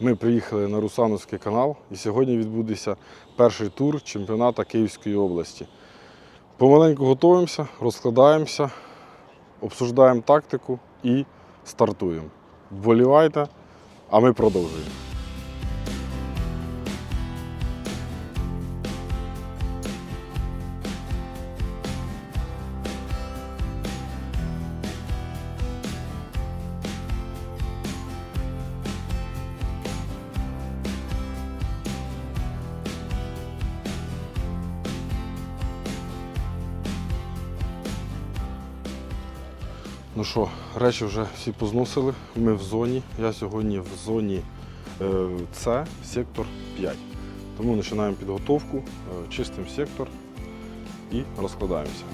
Ми приїхали на Русановський канал і сьогодні відбудеться перший тур чемпіоната Київської області. Помаленьку готуємося, розкладаємося, обсуждаємо тактику і стартуємо. Вболівайте, а ми продовжуємо. Що, речі вже всі позносили. Ми в зоні. Я сьогодні в зоні е, С, сектор 5. Тому починаємо підготовку, е, чистимо сектор і розкладаємося.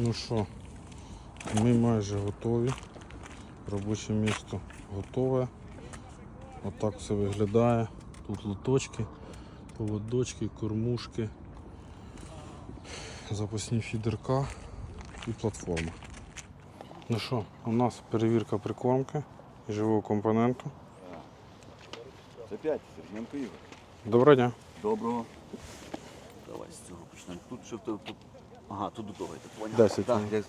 Ну що, ми майже готові. Робоче місто готове. Отак все виглядає. Тут лоточки, поводочки, кормушки, запасні фідерка і платформа. Ну що, у нас перевірка прикормки і живого компоненту. Це 5, Сергієнко Ігор. Доброго дня. Доброго. Давай з цього почнемо. Тут що тут. Ага, тут до того йде, поняв. Десять, Так, ну. я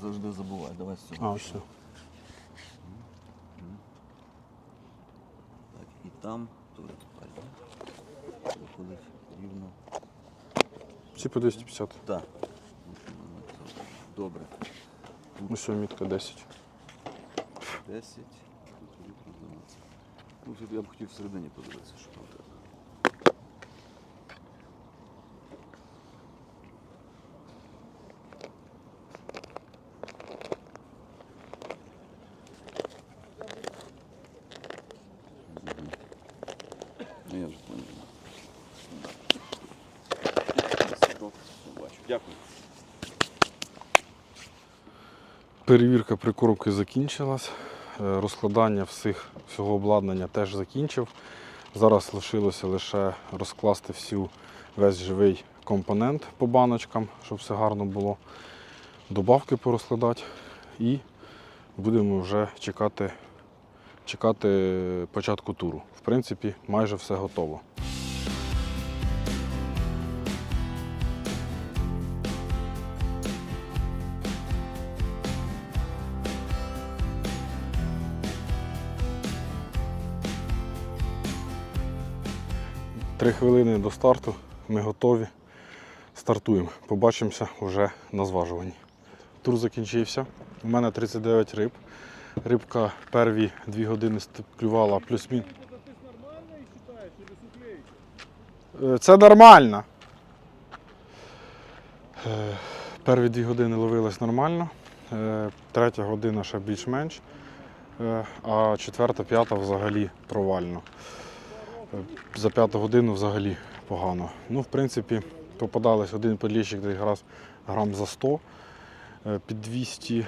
завжди забуваю. Давай з цього. А, все. Так, і там теж правильно. Виходить рівно. Всі по 250. Так. Добре. Ось мітка 10. 10. Тут рівно 12. Ну, тут я б хотів всередині подивитися, що там в тебе. Ну, я вже понял. Бачу. Дякую. Перевірка прикормки закінчилась. Е, Розкладання всіх, всього обладнання теж закінчив. Зараз лишилося лише розкласти всю, весь живий компонент по баночкам, щоб все гарно було. Добавки порозкладати і будемо вже чекати, чекати початку туру. В принципі, майже все готово. Три хвилини до старту. Ми готові. Стартуємо. Побачимося вже на зважуванні. Тур закінчився. У мене 39 риб. Рибка перві 2 години клювала плюс-мінус. Е, Це нормально. Е, Перві дві години ловилась нормально. Е, Третя година ще більш-менш. А четверта, п'ята взагалі провально. За п'яту годину взагалі погано. Ну, в принципі, попадались один подліщик десь грам, грам за 100, е, під 200.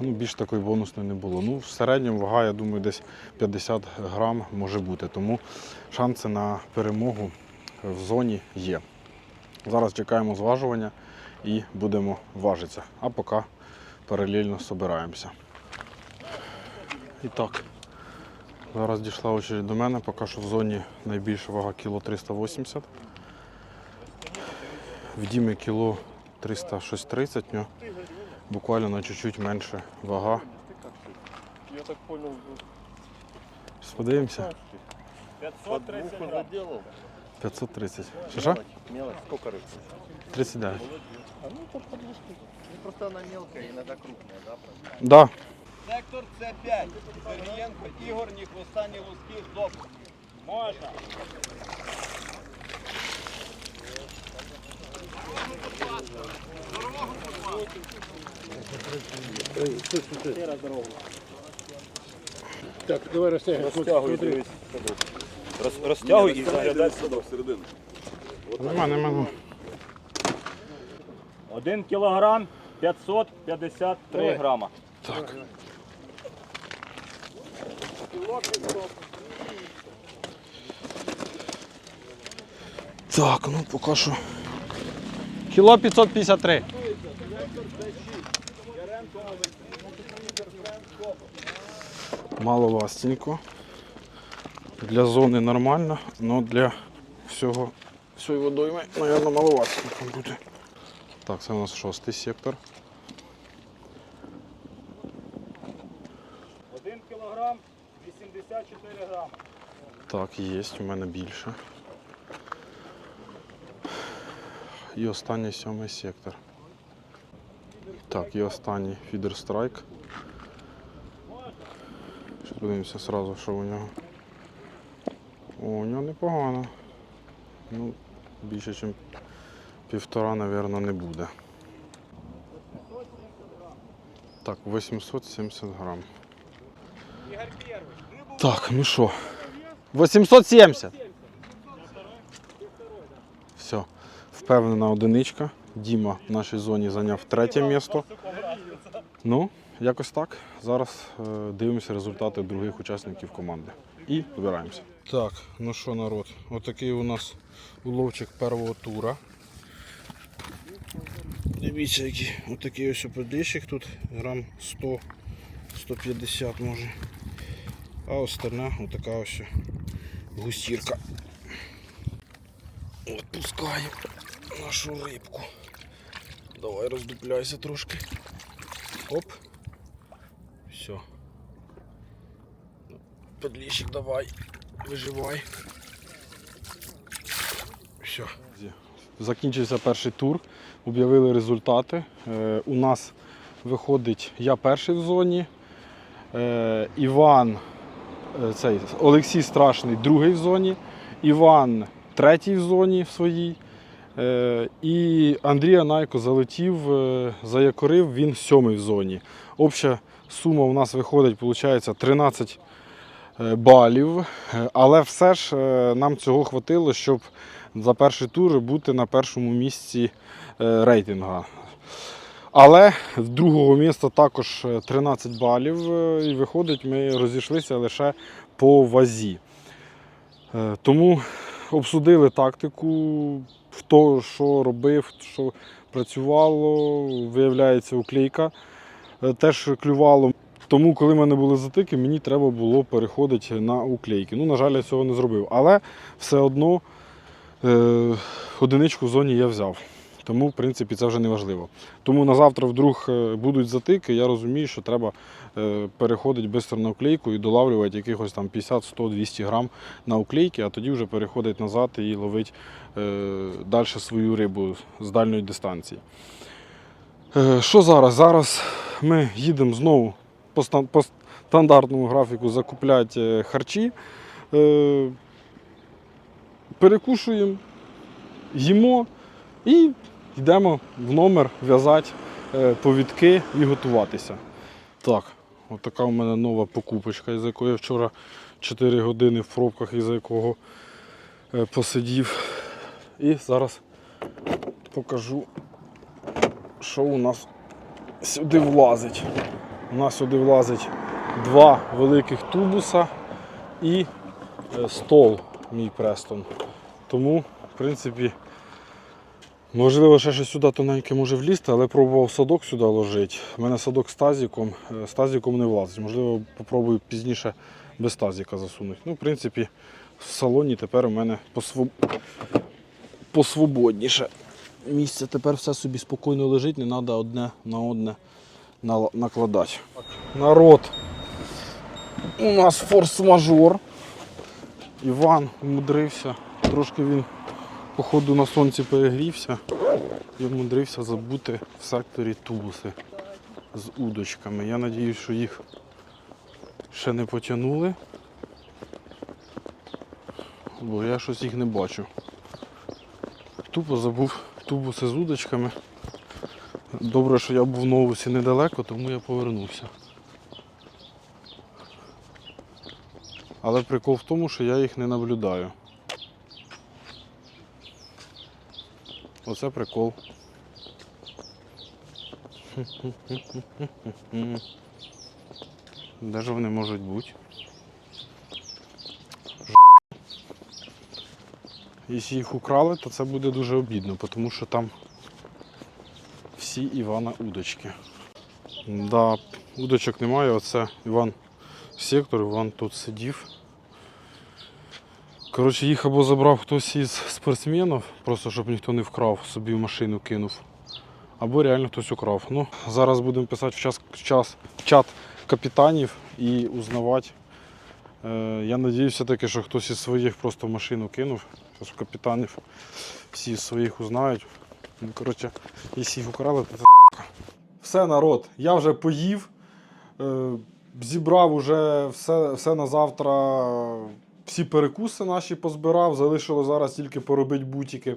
Ну, більш такої бонусної не було. Ну, в середньому вага, я думаю, десь 50 грам може бути. Тому шанси на перемогу в зоні є. Зараз чекаємо зважування і будемо важитися. А поки паралельно збираємося. І так, зараз дійшла очередь до мене, поки що в зоні найбільша вага кіло 380. В Дімі кіло 300 щось 30, в буквально на чуть-чуть менше вага. Я так понял, Подивимося. 530 уже делал. 530. Що? що? Мелочь. Сколько рыб? 39. А ну то подложки. Ну, просто она мелкая, иногда крупная, да? Да. Сектор С5. Сергієнко Ігор, ні хвоста, ні луски. Можна. Так, давай растягивай. Розтягуй, дивись. Роз, розтягуй і заглядай сюди. всередину. Нема, нема. нема. 1 кілограм 553 грама. Так. Так, ну поки що. Кіло 553. Мало ластенько. Для зони нормально, але для всього всієї водойми, мабуть, маловастенько буде. Так, це у нас шостий сектор. 1 кілограм 84 грама. Так, є, у мене більше. І останній сьомий сектор. Так, і останній фідер страйк. Подивимося одразу, що у нього. О, у нього непогано. Ну, більше, ніж півтора, мабуть, не буде. Так, 870 грам. Так, ну що? 870. Все. Впевнена одиничка. Діма в нашій зоні зайняв третє місто. Ну, якось так. Зараз е, дивимося результати других учасників команди. І збираємося. Так, ну що, народ, отакий у нас уловчик першого тура. Дивіться, який отакий ось подищик тут, грам 100-150 може. А остальна отака ось гусірка. Отпускаємо нашу рибку. Давай роздупляйся трошки. Оп. Все. Подліщик давай. Виживай. Все. Закінчився перший тур. Об'явили результати. Е, у нас виходить я перший в зоні. Е, Іван цей, Олексій Страшний другий в зоні, Іван третій в зоні в своїй. Е, І Андрій Анайко залетів, е, заякорив, він сьомий в зоні. Обща сума у нас виходить, виходить, 13 е, балів. Е, Але все ж е, нам цього хватило, щоб за перший тур бути на першому місці е, рейтингу. Але з другого міста також е, 13 балів, е, і виходить, ми розійшлися лише по вазі. Е, Тому обсудили тактику, хто що робив, що працювало. Виявляється, уклейка е, теж клювало. Тому, коли в мене були затики, мені треба було переходити на уклейки. Ну, на жаль, я цього не зробив. Але все одно е, одиничку в зоні я взяв. Тому, в принципі, це вже не важливо. Тому на завтра вдруг е, будуть затики, я розумію, що треба е, переходити швидко на уклейку і долавлювати якихось там 50, 100, 200 грам на уклейки, а тоді вже переходити назад і ловити е, далі свою рибу з дальньої дистанції. Що зараз? Зараз ми їдемо знову по, стандартному графіку закупляти харчі. Перекушуємо, їмо і йдемо в номер в'язати е, повідки і готуватися. Так, от така у мене нова покупочка, із якої я вчора 4 години в пробках, із якого е, посидів. І зараз покажу, що у нас сюди влазить. У нас сюди влазить два великих тубуса і е, стол мій Престон. Тому, в принципі, можливо, ще щось сюди тоненьке може влізти, але пробував садок сюди ложити. У мене садок з тазиком, е, з тазиком не влазить. Можливо, попробую пізніше без тазика засунути. Ну, в принципі, в салоні тепер у мене посвоб... посвободніше. Місце тепер все собі спокійно лежить, не треба одне на одне накладати. Народ, у нас форс-мажор. Іван умудрився. Трошки він, походу, на сонці перегрівся і умудрився забути в секторі тубуси з удочками. Я сподіваюся, що їх ще не потягнули, бо я щось їх не бачу. Тупо забув тубуси з удочками. Добре, що я був в новусі недалеко, тому я повернувся. Але прикол в тому, що я їх не наблюдаю. Оце прикол. Де ж вони можуть бути? Якщо їх украли, то це буде дуже обідно, тому що там всі Івана удочки. Да, удочок немає, оце Іван сектор, Іван тут сидів. Коротше, їх або забрав хтось із спортсменів, просто щоб ніхто не вкрав, собі в машину кинув. Або реально хтось украв. Ну, зараз будемо писати в час, в час, в чат капітанів і узнавати. Е, я надіюся все-таки, що хтось із своїх просто в машину кинув. Зараз капітанів всі з своїх узнають. Ну, коротше, якщо їх украли, то це все, народ, я вже поїв. Е, зібрав уже все, все на завтра. Всі перекуси наші позбирав, залишило зараз тільки поробити бутики.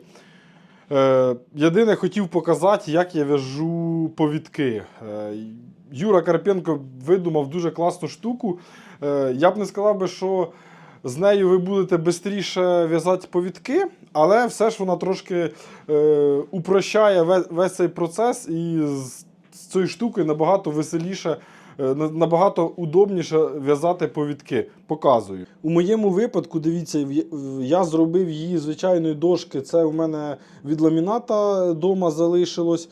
Е, єдине хотів показати, як я в'яжу повідки. Е, Юра Карпенко видумав дуже класну штуку. Е, я б не сказав би, що з нею ви будете швидше в'язати повідки, але все ж вона трошки е, упрощає весь, цей процес і з, з цією штукою набагато веселіше. Е, на- Набагато удобніше в'язати повідки. Показую. У моєму випадку, дивіться, я зробив її звичайної дошки. Це у мене від ламіната вдома залишилось.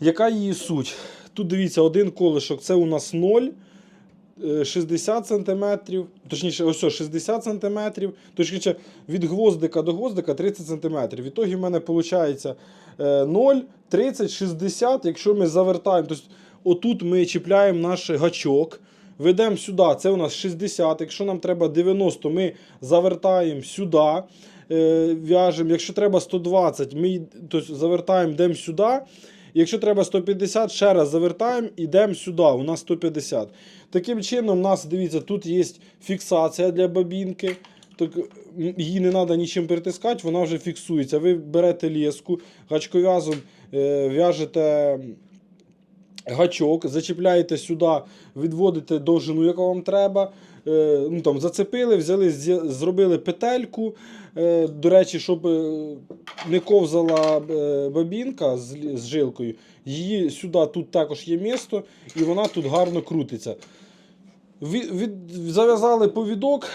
Яка її суть? Тут дивіться, один колишок це у нас 0. е, 60 см, точніше, ось 60 см, точніше, від гвоздика до гвоздика 30 см. В ітогі в мене виходить 0, 30, 60, якщо ми завертаємо, тобто отут ми чіпляємо наш гачок, ведемо сюди, це у нас 60, якщо нам треба 90, ми завертаємо сюди, е, в'яжемо, якщо треба 120, ми тобто, завертаємо, йдемо сюди. Якщо треба 150, ще раз завертаємо, йдемо сюди. У нас 150. Таким чином, у нас, дивіться, тут є фіксація для бабінки. Так, її не треба нічим перетискати, вона вже фіксується. Ви берете леску, гачков'язом е, в'яжете гачок, зачіпляєте сюди, відводите довжину, яку вам треба. Е, ну, там, зацепили, взяли, зробили петельку. Е, до речі, щоб е, не ковзала бабінка з, з жилкою, її сюди тут також є місто, і вона тут гарно крутиться. Від, від, зав'язали повідок,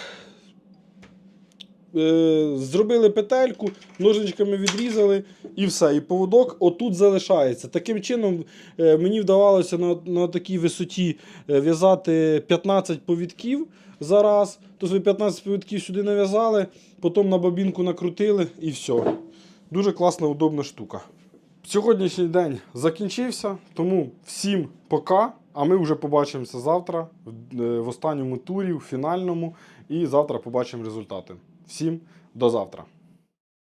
зробили петельку, ножичками відрізали і все. І поводок отут залишається. Таким чином е, мені вдавалося на, на такій висоті е, в'язати 15 повідків за раз. Тобто ви 15 повідків сюди нав'язали, потім на бобінку накрутили і все. Дуже класна, удобна штука. Сьогоднішній день закінчився, тому всім пока. А ми вже побачимося завтра е, в останньому турі, в фінальному. І завтра побачимо результати. Всім до завтра.